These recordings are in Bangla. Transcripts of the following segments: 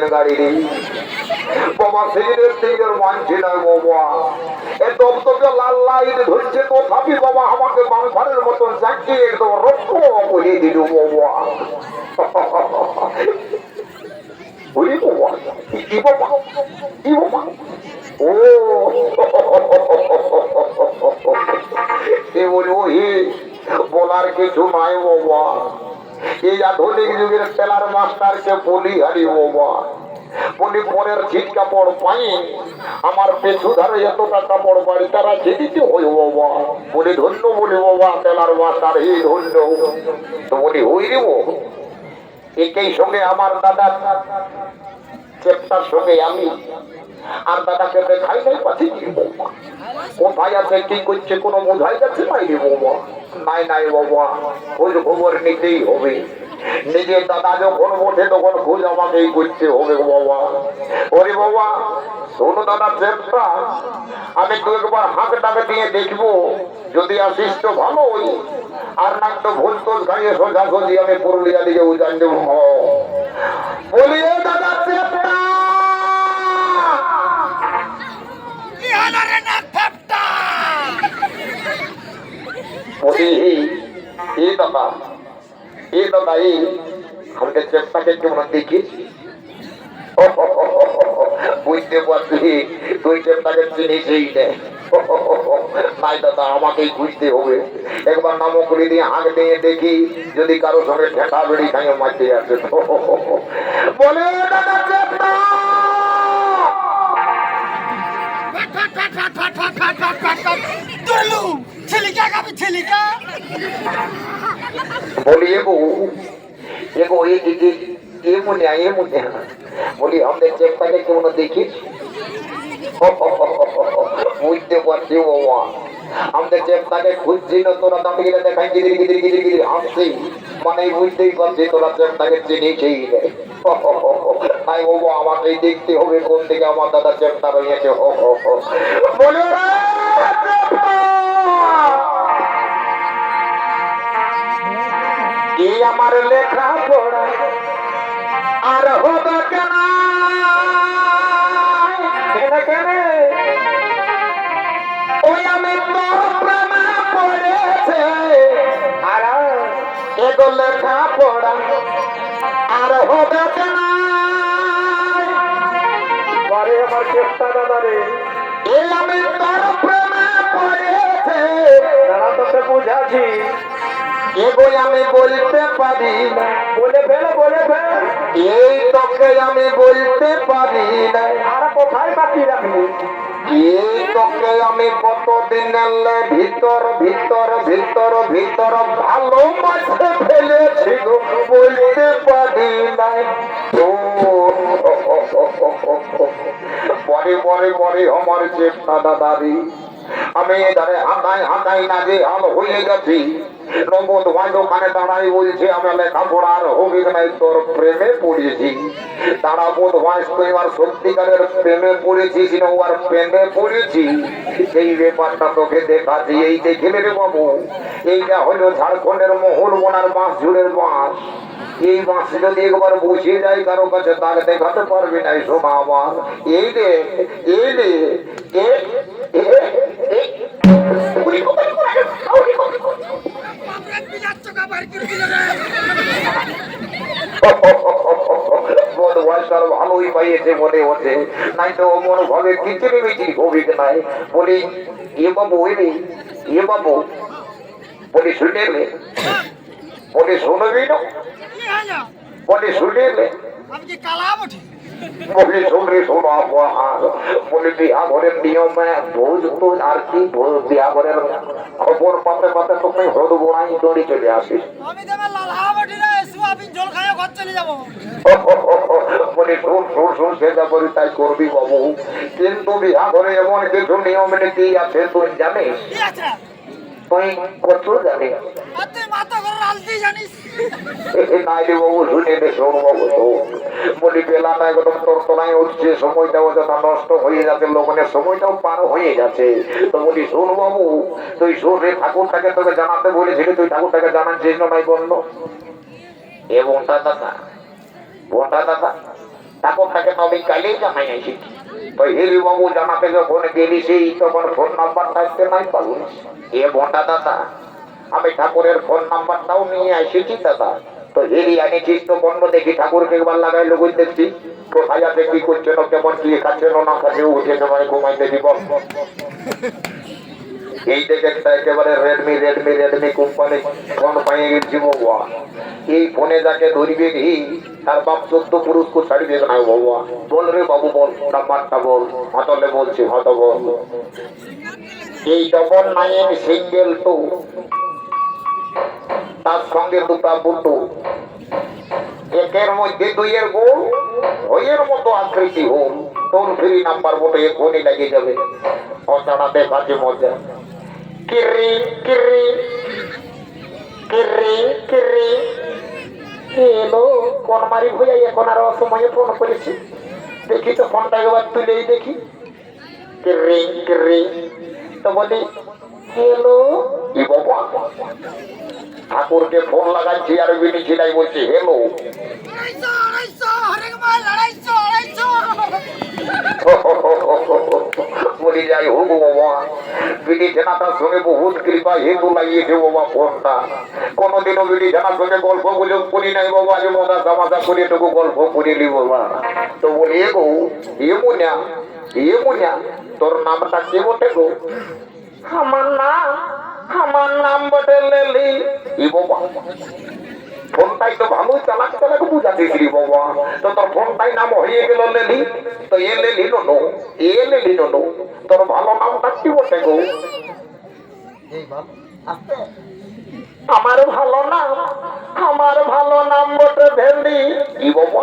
গাড়ি বাবা মানছে না বাবা লাল লাইট ধরছে, তথাপি বাবা আমাকে মতন একদম রক্ত দিল বাবা ও। ওই বলার কিছু নাই বাবা এই আধুনিক যুগের টেলার মাস্টারকে বলি হারি বাবা বলি পরের কাপড় পাই আমার পেছু ধারে বাড়ি, তারা হই বাবা বলি ধন্য বলি বাবা টেলার মাস্টার, এই ধন্য তো বলি, হই রে ও একেই সঙ্গে আমার দাদা, চেপ্টার সঙ্গে আমি আর নাই আছে, কি করছে, কোনো বোঝাই যাচ্ছে? বাবা নাই নাই বাবা খবর নিতেই হবে। দাদা যখন ওঠে, তখন খোঁজ আমাকেই করতে হবে বাবা ওরে বাবা শোনো দাদা আমি একবার হাঁক ডাক দিয়ে দেখব। যদি আসিস তো ভালোই। আর না তো ভুল তোর গাড়িয়ে সোজা সোজি আমি পুরুলিয়া দিকে উজান দেবো। বলিয়ে দাদা চেপটা বলি দাদা এই দাদা এই চেষ্টাকে কেমন দেখিস বুঝতে পারছি তুই চেষ্টাকে নাই দাদা আমাকেই খুঁজতে হবে একবার নাম করে দিয়ে হাঁক দিয়ে দেখি যদি কারও সঙ্গে ঠেকা বেড়ি খাইয়ে মারতে আছে বলে ছেলিকা ছেলিকা बोली एगो एगो ये ये ये मुन्ने ये मुन्ने बोली हमने चेक करके क्यों न देखी বুঝতে পারছি বাবা আমাদের চেপটাকে খুঁজছি না তোরা দাঁড়িয়ে গেলে দেখাই গিদির গিদির গিদির গিদির হাসছি মানে বুঝতেই পারছি তোরা চেপটাকে চিনিছেই রে তাই বাবা আমাকেই দেখতে হবে কোন দিকে আমার দাদা চেপটা রয়েছে বলে আমার লেখা পড়া আর হবে কেন? ওই আমি পড়েছে। আর এগো লেখা পড়া আর হবে কেন? আমার চেষ্টা দাদা রে। আমি তোর প্রেমে পড়েছে। তোকে বুঝাছি এগো আমি বলতে পারি না। বলে ফেল বলে ফেল। এই তোকে আমি বলতে পারি না। আর কোথায় বাকি রাখলি এই তোকে আমি কতদিন এলে ভিতর ভিতর ভিতর ভিতর ভালোবাসে ফেলেছি গো বলতে পারি না। ও পরে পরে পরে আমার চেষ্টা দাদারি আমি এধারে হাঁটাই হাঁটাই না যে হাল হয়ে গেছি। নগদ ভাই দোকানে দাঁড়াই বলছে আমি লেখাপড়ার হবি নাই তোর প্রেমে পড়েছি তারা বোধ হয় তুই সত্যিকারের প্রেমে পড়েছিস না ও প্রেমে পড়েছি সেই ব্যাপারটা তোকে দেখাচ্ছি এই ঝাড়খণ্ডের মহল বোনার বাঁশ ঝুড়ের বাঁশ এই বাঁশ যদি একবার বসে যায় কারও কাছে তার দেখাতে পারবি না এই শোনা আমার এই রে এই রে এ এ উড়ি কোপাই করে, উড়ি কোপাই করে। বাপরে বিরাট চোখা বার করে দিল রে বোধ হয় তার ভালোই পাইয়েছে মনে হচ্ছে নাই তো মন ভাবে খিচড়ি মিচিড়ি অভিক নাই বলি এ বাবু ওই রে এ শুনে রে শুনে বিয়া বিয়া খবর পাতে পাতে তুমি হদ বোনাই দৌড়ি চলে আসিস আমি তো লালা বটি রে জল খাইয়া ঘর চলে যাব। বলে শোন শোন শোন সেটা করি তাই করবি বাবু। কিন্তু বিহা ঘরে এমন কিছু নিয়ম নীতি আছে তুই জানিস? কত নাই বাবু শুনে শোন বাবু বলি একদম নষ্ট হয়ে যাচ্ছে লোকনের সময়টাও পার হয়ে যাচ্ছে। তো বলি শোন বাবু তুই শোন রে ঠাকুরটাকে তোকে জানাতে বলেছিলি তুই ঠাকুরটাকে জানাচ্ছিস না নাই বলল। এ বোনটা দাদা বোনটা দাদা ঠাকুরটাকে নবী কালেই জানাই তো এ বোনটা দাদা, আমি ঠাকুরের ফোন নাম্বারটাও নিয়ে এসেছি দাদা। তো আনিছিস তো বন্ধ দেখি, ঠাকুরকে একবার লাগাই দেখছি। কোথায় কি করছে না, কেমন কি খাচ্ছে না খাচ্ছে উঠে তোমায় ঘুমাইতে দিব এই একটা একেবারে Redmi Redmi Redmi company phone পাইয়ে গেছি বাবা। এই ফোনে যাকে ধরিবে কি, তার বাপ চোদ্দ পুরুষকে ছাড়িবে না বাবা। বল রে বাবু, বল নাম্বারটা বল, হতলে বলছি, হত বল। এই ডবল নাইন সিঙ্গেল টু তার সঙ্গে দুটা বুটু একের মধ্যে দুইয়ের গোল হইয়ের মতো আকৃতি হোল টোল ফ্রি নাম্বার বটে এখনই লাগে যাবে অজানা দেখাচ্ছে মজা। কিরি কিরি কিরি কিরি এলো কোন মারি ভুজাই এখন আর অসময়ে ফোন করেছি। দেখি তো ফোনটা একবার তুলেই দেখি। কিরি কিরি। তো বলি হ্যালো ই বাবা। ঠাকুরকে ফোন লাগাচ্ছি আর বিনি ছিলাই বলছি হ্যালো আড়াইশো বলি যাই হোক বাবা, বিড়ি ছেনাটা শুনে বহুত কৃপা হেতু লাগিয়েছে বাবা ফোনটা কোনোদিনও বিড়ি ছেনার সঙ্গে গল্প গুজব করি নাই বাবা, যে মজা তামাশা করে এটুকু গল্প করিলি বাবা। তো বলি, এ গো, এ মুনিয়া এ মুনিয়া, তোর নামটা কে বটে গো? আমার নাম আমার নাম বটে লেলি। ই বাবা ফোনটাই তো ভালো চালাক চালাক বুঝাতে শ্রী ভগবান তো তোর ফোনটাই নাম হয়ে গেল লেলি। তো এ লেলি নো এ লেলি নো তোর ভালো নামটা কি বটে গো? আমার ভালো নাম আমার ভালো নাম বটে ভেন্ডি। কি বাবা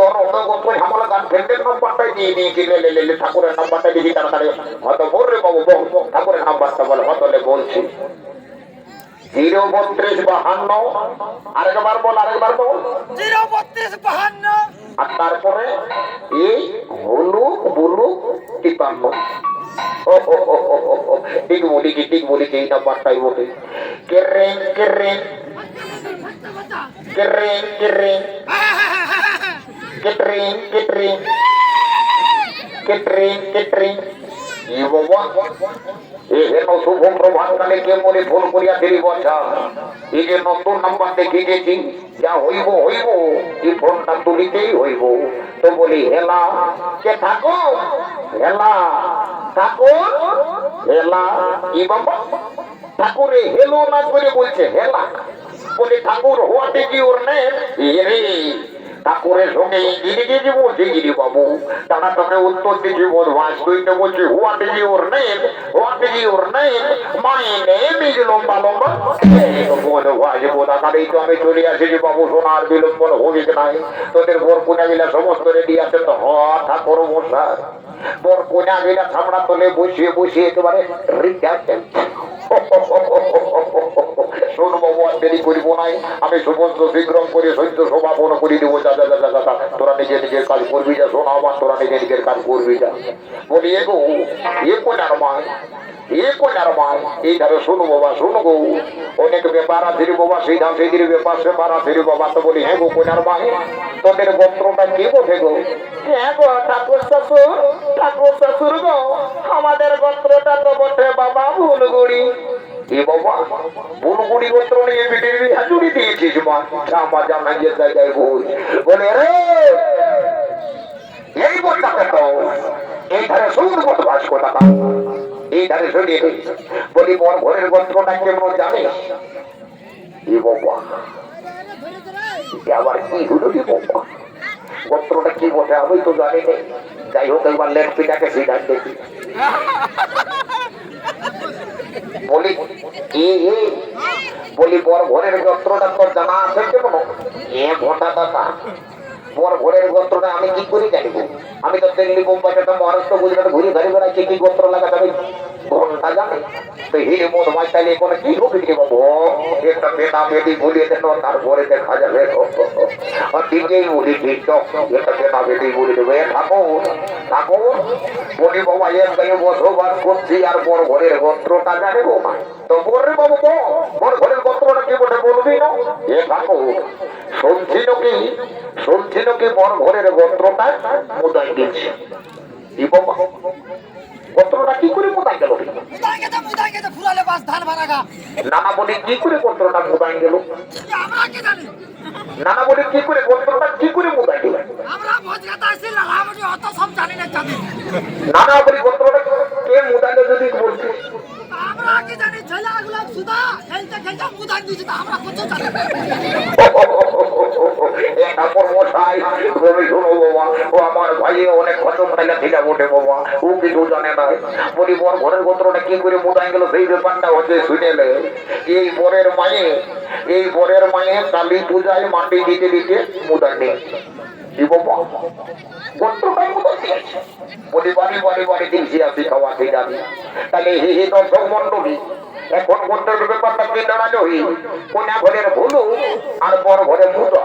তোর অনগত ঝামেলা গান ফ্রেন্ডের নাম্বারটাই দিয়ে দিয়েছি লে লে লে লে, ঠাকুরের নাম্বারটা দিবি তাড়াতাড়ি। হয়তো বল রে বাবু বল ঠাকুরের নাম্বারটা বল হতলে বলছি। জিরো বত্রিশ বাহান্ন আরেকবার বল আরেকবার বল। জিরো বত্রিশ বাহান্ন। আর তারপরে এই হলুক বুলুক তিপান্ন। ও, ঠিক বলি কি ঠিক বলি কি এই নাম্বারটাই বটে। কেরেং কেরেং। কেরেং কেরেং। কেটরিং কেটরিং কেটরিং কেটরিং ই বাবা। এ হেন শুভ প্রভাত কে মনে ফোন করিয়া দেরি বছা এই যে নতুন নাম্বার যা হইব হইব, এই ফোনটা তুলিতেই হইব। তো বলি, হেলা, কে থাকো হেলা, ঠাকুর? হেলা, ই বাবা। ঠাকুরে হেলো না করে বলছে, হেলা। বলে, Thakur, what is your name? রে। ঠাকুরের সঙ্গে ইংরেজি বলছে গিরি বাবু। তারা তোকে উত্তর দিচ্ছি বদমাস তুই তো বলছি what is your name what is your name my name is লম্বা লম্বা। বদমাস বোধাকারেই তো আমি চলে আসিনি বাবু, সোনার বিলম্বন হোক নাই। তোদের বোর কোনা গিলা সমস্ত রেডি আছে তো, হ ঠাকুর মশাই। বোর কোনা গিলা থামড়া তোলে বসিয়ে বসিয়ে একেবারে রিটার্টেন্ট শোন ভগবান আর দেরি করিব নাই। আমি সমস্ত বিক্রম করে সৈন্য সমাপন করে দেবো। যা যা যা। তোরা নিজে নিজের কাজ করবি যা, শোনা তোরা নিজে নিজের কাজ করবি যা। বলি, এগো, এ কোনার মায় মায় এই ধারে শোনো বাবা শোনো গো। অনেক ব্যাপার আছে রে বাবা সেই ধাম সেই দিকে ব্যাপার ব্যাপার আছে রে বাবা তো বলি হ্যাঁ গো কোনার মায় তোদের গোত্রটা কি বোঝে গো? হ্যাঁ গো ঠাকুর শ্বশুর ঠাকুর শ্বশুর গো আমাদের গোত্রটা তো বটে বাবা ভুলগুড়ি এ বাবা বুলগুড়ি গোত্র নিয়ে পিঠের হাজুড়ি দিয়েছিস মা। জামা জামা যে জায়গায় বই। বলে রে! এই বলটাকে তো এই ধারে সমুদ্র মতো বাস কথা এই শুনে বলি মোর ঘরের গোত্রটা কেমন জানিস এ বাবা। আবার কি হলো রে বাবা? গোত্রটা কি বটে আমি তো জানি না। যাই হোক, একবার লেট পিটাকে সিদ্ধান্ত দেখি। বলি, এ এ। বলি, বর ঘরের গোত্রটা তোর জানা আছে কেমন এ ঘটা দাদা। বর ঘরের গোত্রটা আমি কি করে জানিব? আমি তো দিল্লি মুম্বাই তো মহারাষ্ট্র, গুজরাট ঘুরে ঘুরে বেড়াচ্ছি কি গোত্র লাগাতে আমি ঘণ্টা জানি। তো হিরে মোট মাইতালি কোনো কি হবে কি বাবু একটা বেটা বেটি বলিয়ে দেন তারপরে দেখা যাবে ঠিকই বলি ঠিক একটা বেটা বেটি বলে দেবে ঠাকুর ঠাকুর বলি বাবা এক গায়ে বসবাস করছি, আর বড় ঘরের গোত্রটা জানে গো মা। তো বলরে বাবু বড় ঘরের গোত্রটা কি বলে বলবি না? এ ঠাকুর শুনছিল কি শুনছিল কি বড় ঘরের গোত্রটা গোত্রটা কি করে গেল? গেছে গেছে নানা বলি কি করে গোত্রটা গেল? নানা বলি কি করে গোত্রটা কি করে গেল? নানা বলি গোত্রটা কে মুদাইলো যদি বলছি? জানি ছেলেগুলো সুদা খেলতে খেলতে মুদাই দিয়েছে আমরা কিছু জানি অনেক খতম পাইলা থেকে ওঠে বাবা, ও কিছু জানে না। বলি, বর, ঘরের গোত্রটা কি করে মুদাই গেল? সেই ব্যাপারটা হচ্ছে শুনেলে এই বরের মায়ে, এই বরের মায়ে কালী পূজায় মাটি দিতে দিতে মুদাই বলি খাওয়া হে হে এখন গোত্রের ব্যাপারটা ঘরের ভুলু আর বড় ঘরে মুদা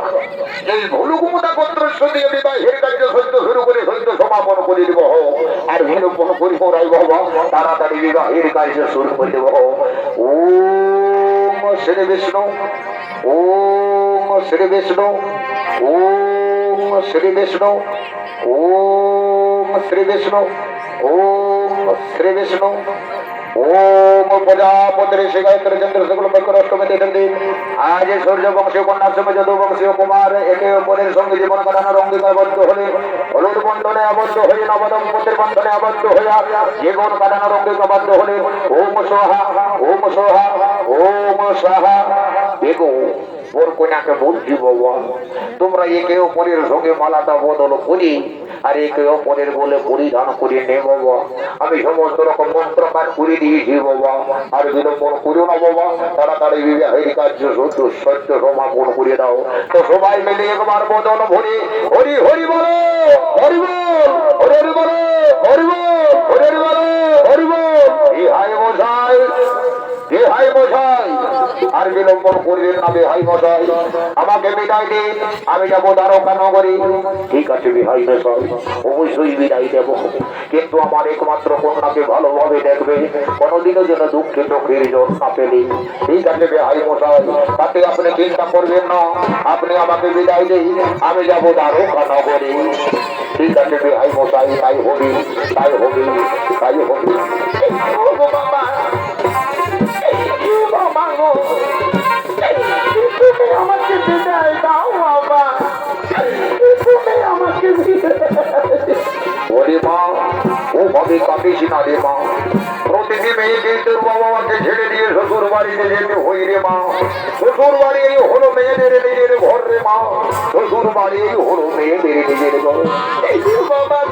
এই ভুলু কুমুদা গোত্র সদিয়ে বিবাহের কার্য সত্য শুরু করে সত্য সমাপন করে দিব। আর বিলোপন করিব রাই বাবা তাড়াতাড়ি বিবাহের কার্য শুরু করে দেব। ওম শ্রী বিষ্ণু, ওম শ্রী বিষ্ণু, ওম শ্রী বিষ্ণু ওম শ্রী বিষ্ণু ওম শ্রী বিষ্ণু ওম প্রজাপতি ঋষি গায়ত্রী চন্দ্র শুক্ল পক্ষর অষ্টমী দিন আজ সূর্য বংশীয় কন্যা সময় যদু বংশীয় কুমার একে অপরের সঙ্গে জীবন কাটানোর অঙ্গীকারবদ্ধ হলে হলুদ বন্ধনে আবদ্ধ হয়ে নবদম্পতির বন্ধনে আবদ্ধ হইয়া জীবন কাটানোর অঙ্গীকারবদ্ধ হলে ওম সোহা ওম সোহা ওম সাহা এগো ওর কন্যাকে বলছি বাবা তোমরা একে অপরের সঙ্গে মালাটা বদল করি আর একে অপরের বলে পরিধান করে নে বাবা আমি সমস্ত রকম মন্ত্র পাঠ করে দিয়েছি বাবা আর বিলম্বন করো না বাবা তাড়াতাড়ি বিবাহের কার্য সত্য সত্য সমাপন করে দাও। তো সবাই মিলে একবার বদল ভরে, হরি হরি বলো, হরি বল, হরি বলো, হরি বল, হরি বলো, হরি বল। হাই মশাই হে হাই মশাই। আর বিলম্বন করবেন না হাই মশাই। আমাকে বিদায় দিন, আমি যাব দ্বারকা নগরী। ঠিক আছে বিহাই মশাই, অবশ্যই বিদায় দেব। কিন্তু আমার একমাত্র কন্যাকে ভালোভাবে দেখবে, কোনোদিনও যেন দুঃখে চোখের জল না পেলে ঠিক আছে বিহাই মশাই, তাতে আপনি চিন্তা করবেন না, আপনি আমাকে বিদায় দিন, আমি যাব দ্বারকা নগরী। ঠিক আছে বিহাই মশাই, তাই হবে তাই হবে তাই হবে। ও গো বাবা বাবা গো তুমি আমাকে বিদায় দাও বাবা। তুমি আমাকে ওরে মা ও ভাবে কাঁদিস না রে মা? প্রতিটি মেয়েকে তোর বাবা মাকে ছেড়ে দিয়ে শ্বশুর বাড়িতে যেতে হই রে মা। শ্বশুর বাড়ি এই হলো মেয়েদের নিজের ঘর রে মা। শ্বশুর বাড়ি হলো মেয়েদের নিজের ঘর। বাবা